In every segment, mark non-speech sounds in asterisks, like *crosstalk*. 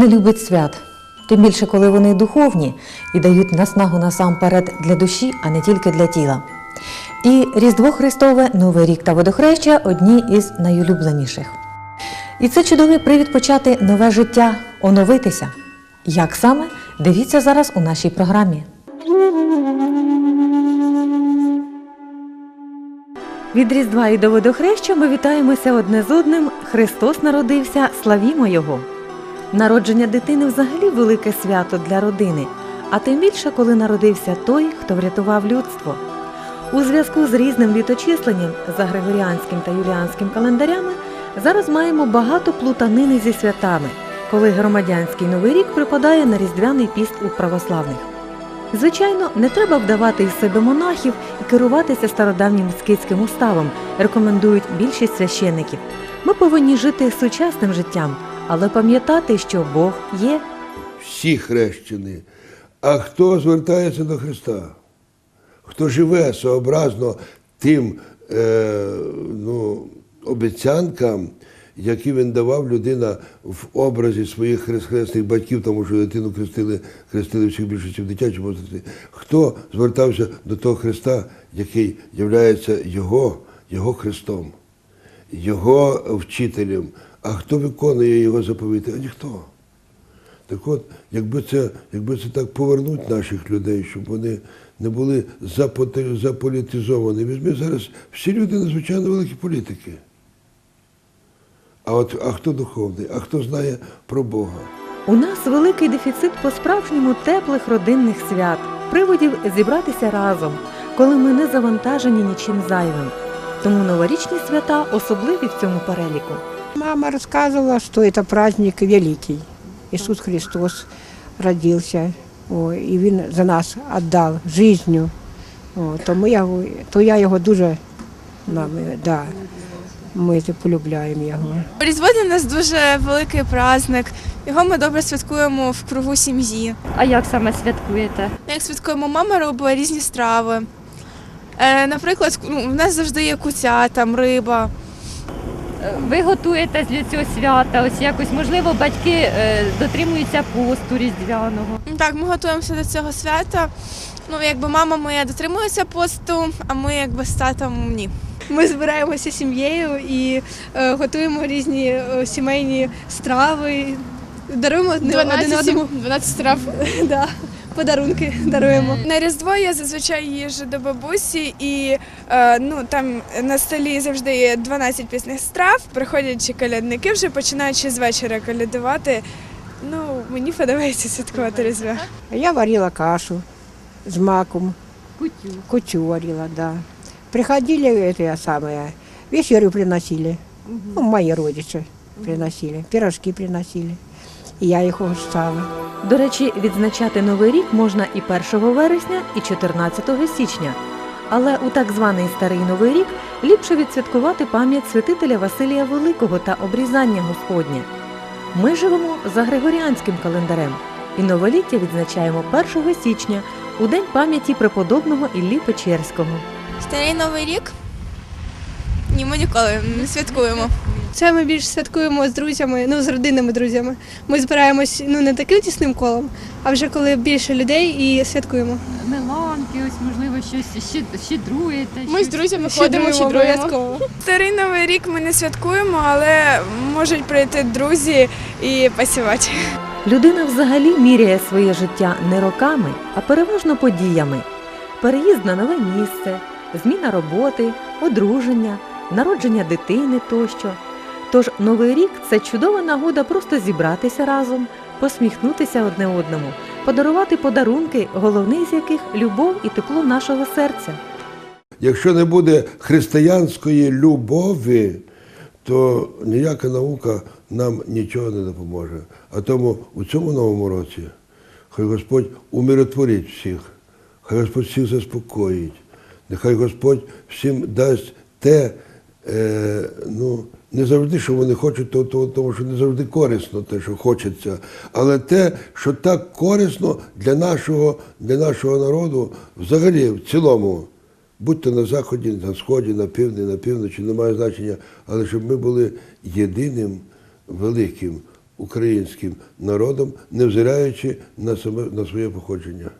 не любить свят, тим більше, коли вони духовні і дають наснагу насамперед для душі, а не тільки для тіла. І Різдво Христове, Новий рік та водохреща одні із найулюбленіших. І це чудовий привід почати нове життя, оновитися. Як саме? Дивіться зараз у нашій програмі. Від Різдва і до водохреща ми вітаємося одне з одним. Христос народився, славімо Його. Народження дитини взагалі велике свято для родини, а тим більше, коли народився той, хто врятував людство. У зв'язку з різним літочисленням за григоріанським та юліанським календарями зараз маємо багато плутанини зі святами, коли громадянський новий рік припадає на різдвяний піст у православних. Звичайно, не треба вдавати із себе монахів і керуватися стародавнім скитським уставом, рекомендують більшість священиків. Ми повинні жити сучасним життям, але пам'ятати, що Бог є. всі хрещені. А хто звертається до Христа? Хто живе сообразно тим е, ну, обіцянкам, які він давав людина в образі своїх хресних батьків, тому що дитину хрестили, хрестили всіх більшості в дитячому возрасті. Хто звертався до того Христа, який є його, його Христом, його вчителем, а хто виконує його заповіти? А ніхто. Так от, якби це, якби це так повернути наших людей, щоб вони не були заполітизовані. Візьми зараз всі люди надзвичайно великі політики. А от а хто духовний, а хто знає про Бога? У нас великий дефіцит по-справжньому теплих родинних свят, приводів зібратися разом, коли ми не завантажені нічим зайвим. Тому новорічні свята особливі в цьому переліку. Мама рассказывала, что это праздник великий. Иисус Христос родился, о, і Він за нас віддав життю. О, тому я, то я його дуже нам, да, ми полюбляємо його. Різдво для нас дуже великий праздник. Його ми добре святкуємо в кругу сім'ї. А як саме святкуєте? Як святкуємо, мама робить різні страви. Е, наприклад, ну, в нас завжди є куця, там риба. Ви готуєтесь для цього свята? Ось якось можливо батьки е, дотримуються посту різдвяного. Ну, Так, ми готуємося до цього свята. Ну, якби мама моя дотримується посту, а ми якби з татом ні. Ми збираємося сім'єю і е, готуємо різні е, сімейні страви, даруємо одне- один одному 12 страв. *laughs* да, подарунки даруємо. На Різдво я зазвичай їжджу до бабусі, і е, ну там на столі завжди є 12 пісних страв. Приходять колядники, вже починаючи з вечора колядувати. Ну, мені подобається святкувати Різдво. Я варила кашу з маком, Кутю. кутю варила, да. Приходили это самое, вечерю приносили. Ну, мои родичи приносили, пирожки приносили. І я їх угощала. До речі, відзначати Новий рік можна і 1 вересня, і 14 січня. Але у так званий Старий Новий рік ліпше відсвяткувати пам'ять святителя Василія Великого та обрізання Господнє. Ми живемо за Григоріанським календарем і новоліття відзначаємо 1 січня у день пам'яті преподобного Іллі Печерського. Старий новий рік? Ні, ми ніколи не святкуємо. Це ми більш святкуємо з друзями, ну з родинними друзями. Ми збираємось ну не таким тісним колом, а вже коли більше людей і святкуємо. Меланки, ось можливо, щось щед- щедруєте. Ми з друзями ходимо, щедруємо. обов'язково. Старий новий рік ми не святкуємо, але можуть прийти друзі і посівати. Людина взагалі міряє своє життя не роками, а переважно подіями: переїзд на нове місце, зміна роботи, одруження, народження дитини тощо. Тож новий рік це чудова нагода просто зібратися разом, посміхнутися одне одному, подарувати подарунки, головний з яких любов і тепло нашого серця. Якщо не буде християнської любові, то ніяка наука нам нічого не допоможе. А тому у цьому новому році хай Господь умиротворить всіх, хай Господь всіх заспокоїть, нехай Господь всім дасть те, е, ну, не завжди, що вони хочуть, то, то, тому що не завжди корисно те, що хочеться, але те, що так корисно для нашого, для нашого народу, взагалі, в цілому. Будь-то на заході, на сході, на півдні, на півночі, немає значення, але щоб ми були єдиним великим українським народом, невзираючи на себе на своє походження.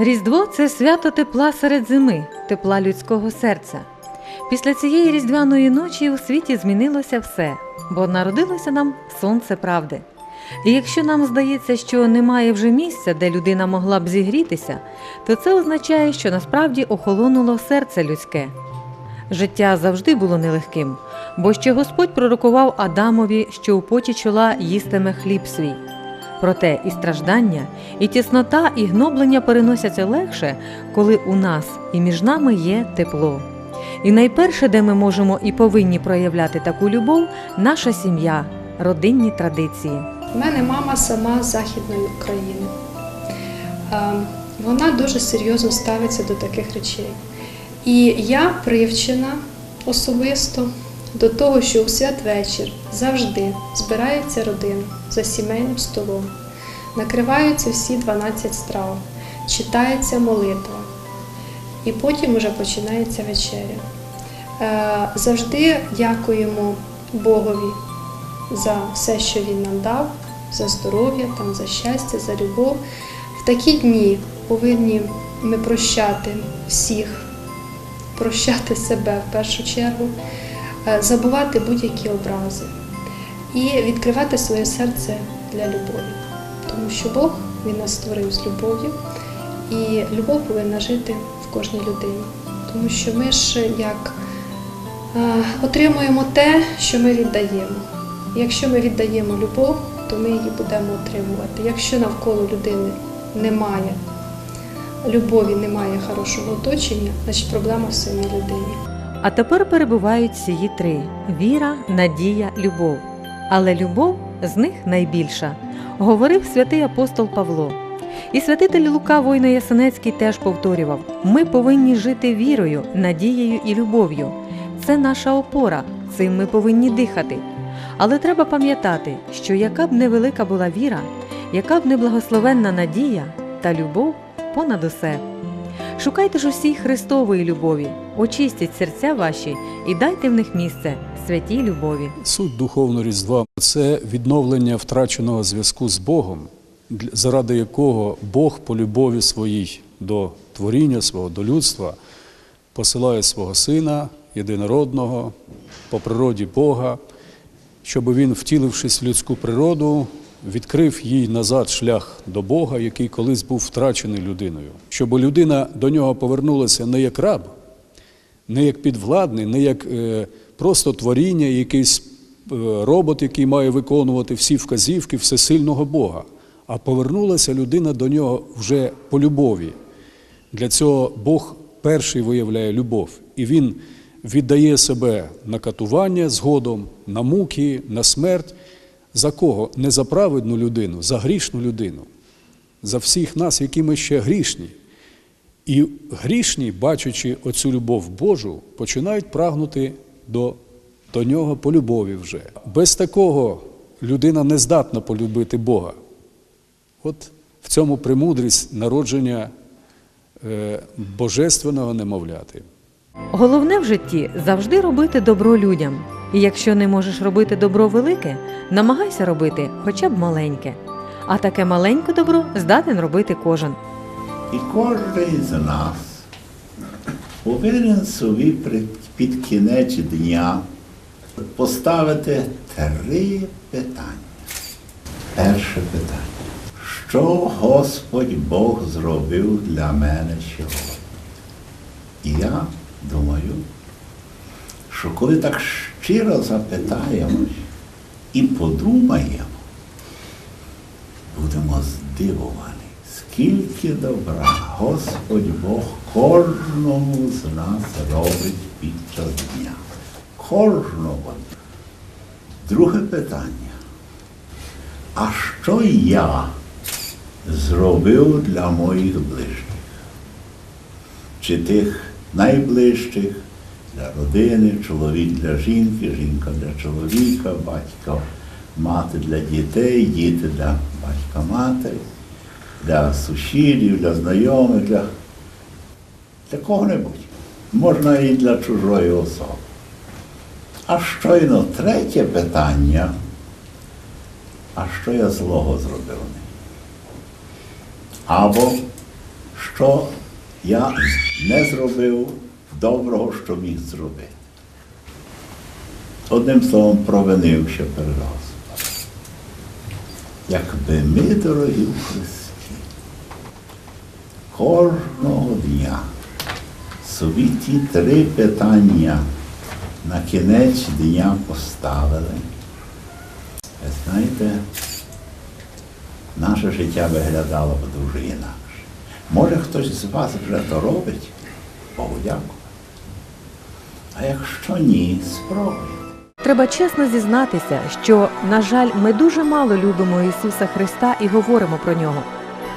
Різдво це свято тепла серед зими, тепла людського серця. Після цієї різдвяної ночі у світі змінилося все, бо народилося нам сонце правди. І якщо нам здається, що немає вже місця, де людина могла б зігрітися, то це означає, що насправді охолонуло серце людське. Життя завжди було нелегким, бо ще Господь пророкував Адамові, що у поті чола їстиме хліб свій. Проте і страждання, і тіснота, і гноблення переносяться легше, коли у нас і між нами є тепло. І найперше, де ми можемо і повинні проявляти таку любов, наша сім'я, родинні традиції. У мене мама сама з Західної України. Е, Вона дуже серйозно ставиться до таких речей. І я привчена особисто до того, що у святвечір завжди збирається родина за сімейним столом, накриваються всі 12 страв, читається молитва, і потім вже починається вечеря. Е, Завжди дякуємо Богові за все, що він нам дав, за здоров'я, за щастя, за любов. В такі дні повинні ми прощати всіх, прощати себе в першу чергу, е, забувати будь-які образи і відкривати своє серце для любові. Тому що Бог він нас створив з любов'ю, і любов повинна жити в кожній людині. Тому що ми ж як отримуємо те, що ми віддаємо. Якщо ми віддаємо любов, то ми її будемо отримувати. Якщо навколо людини немає любові, немає хорошого оточення, значить проблема в самій людині. А тепер перебувають сії три: віра, надія, любов. Але любов з них найбільша, говорив святий апостол Павло. І святитель Лука Войно Ясенецький теж повторював: ми повинні жити вірою, надією і любов'ю. Це наша опора, цим ми повинні дихати. Але треба пам'ятати, що яка б невелика була віра, яка б неблагословенна надія та любов понад усе. Шукайте ж усій Христової любові, очистіть серця ваші і дайте в них місце святій любові. Суть духовного різдва це відновлення втраченого зв'язку з Богом, заради якого Бог по любові своїй до творіння свого, до людства посилає свого Сина єдинородного по природі Бога, щоб він, втілившись в людську природу, відкрив їй назад шлях до Бога, який колись був втрачений людиною, щоб людина до нього повернулася не як раб, не як підвладний, не як е, просто творіння, якийсь е, робот, який має виконувати всі вказівки всесильного Бога, а повернулася людина до нього вже по любові. Для цього Бог перший виявляє любов, і Він віддає себе на катування згодом, на муки, на смерть. За кого? Не за праведну людину, за грішну людину, за всіх нас, які ми ще грішні. І грішні, бачачи оцю любов Божу, починають прагнути до, до нього по любові вже. Без такого людина не здатна полюбити Бога. От в цьому премудрість народження е, божественного немовляти. Головне в житті завжди робити добро людям. І якщо не можеш робити добро велике, намагайся робити хоча б маленьке. а таке маленьке добро здатен робити кожен. І кожен з нас повинен собі під кінець дня поставити три питання. Перше питання. Що Господь Бог зробив для мене сьогодні? І я думаю, що коли так щиро запитаємось і подумаємо, будемо здивовані, скільки добра Господь Бог кожному з нас робить під час дня. Кожному. Друге питання. А що я зробив для моїх ближніх? Чи тих найближчих для родини, чоловік для жінки, жінка для чоловіка, батько, мати для дітей, діти для батька матері, для сусідів, для знайомих, для, для кого-небудь. Можна і для чужої особи. А щойно третє питання, а що я злого зробив? Або що я не зробив доброго, що міг зробити. Одним словом, провинився перед Господом. Якби ми, дорогі в кожного дня собі ті три питання на кінець дня поставили, ви знаєте, наше життя виглядало б дуже інакше. Може, хтось з вас вже то робить, Богу дякую. А якщо ні, спробуйте. Треба чесно зізнатися, що, на жаль, ми дуже мало любимо Ісуса Христа і говоримо про нього,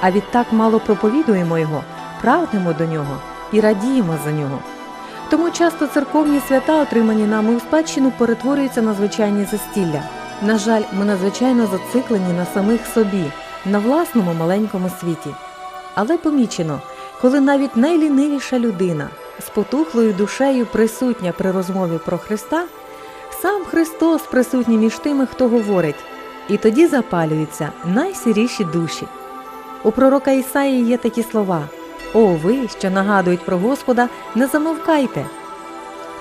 а відтак мало проповідуємо Його, прагнемо до нього і радіємо за нього. Тому часто церковні свята, отримані нами у спадщину, перетворюються на звичайні застілля. На жаль, ми надзвичайно зациклені на самих собі, на власному маленькому світі. Але помічено, коли навіть найлінивіша людина з потухлою душею присутня при розмові про Христа, сам Христос присутній між тими, хто говорить, і тоді запалюються найсіріші душі. У пророка Ісаї є такі слова: О, ви, що нагадують про Господа, не замовкайте.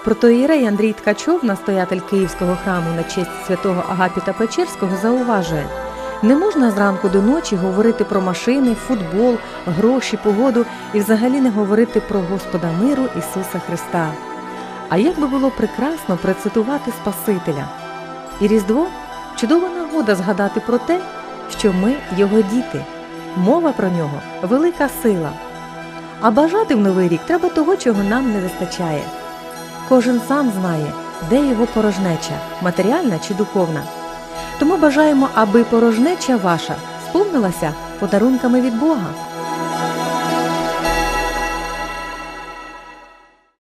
Протоїрей Андрій Ткачов, настоятель Київського храму на честь святого Агапіта Печерського, зауважує: не можна зранку до ночі говорити про машини, футбол, гроші, погоду і взагалі не говорити про Господа миру Ісуса Христа. А як би було прекрасно процитувати Спасителя. І Різдво чудова нагода згадати про те, що ми його діти. Мова про нього велика сила. А бажати в новий рік треба того, чого нам не вистачає. Кожен сам знає, де його порожнеча, матеріальна чи духовна. Тому бажаємо, аби порожнеча ваша сповнилася подарунками від Бога.